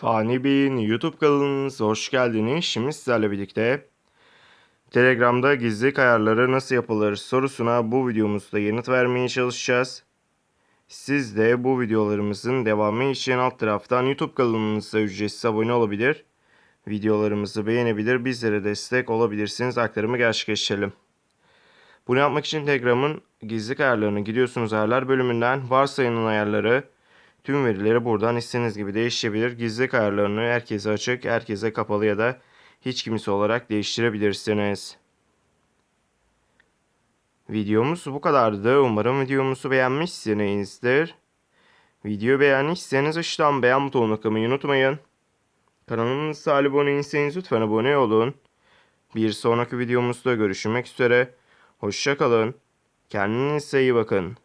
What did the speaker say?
Fani Bey'in YouTube kanalınıza hoş geldiniz. Şimdi sizlerle birlikte Telegram'da gizlilik ayarları nasıl yapılır sorusuna bu videomuzda yanıt vermeye çalışacağız. Siz de bu videolarımızın devamı için alt taraftan YouTube kanalımıza ücretsiz abone olabilir. Videolarımızı beğenebilir, bizlere destek olabilirsiniz. Aktarımı gerçekleştirelim. Bunu yapmak için Telegram'ın gizlilik ayarlarına gidiyorsunuz ayarlar bölümünden varsayılan ayarları Tüm verileri buradan istediğiniz gibi değişebilir. Gizlilik ayarlarını herkese açık, herkese kapalı ya da hiç kimse olarak değiştirebilirsiniz. Videomuz bu kadardı. Umarım videomuzu beğenmişsinizdir. Videoyu beğendiyseniz aşağıdan beğen butonuna tıklamayı unutmayın. Kanalımıza abone değilseniz lütfen abone olun. Bir sonraki videomuzda görüşmek üzere. Hoşçakalın. Kendinize iyi bakın.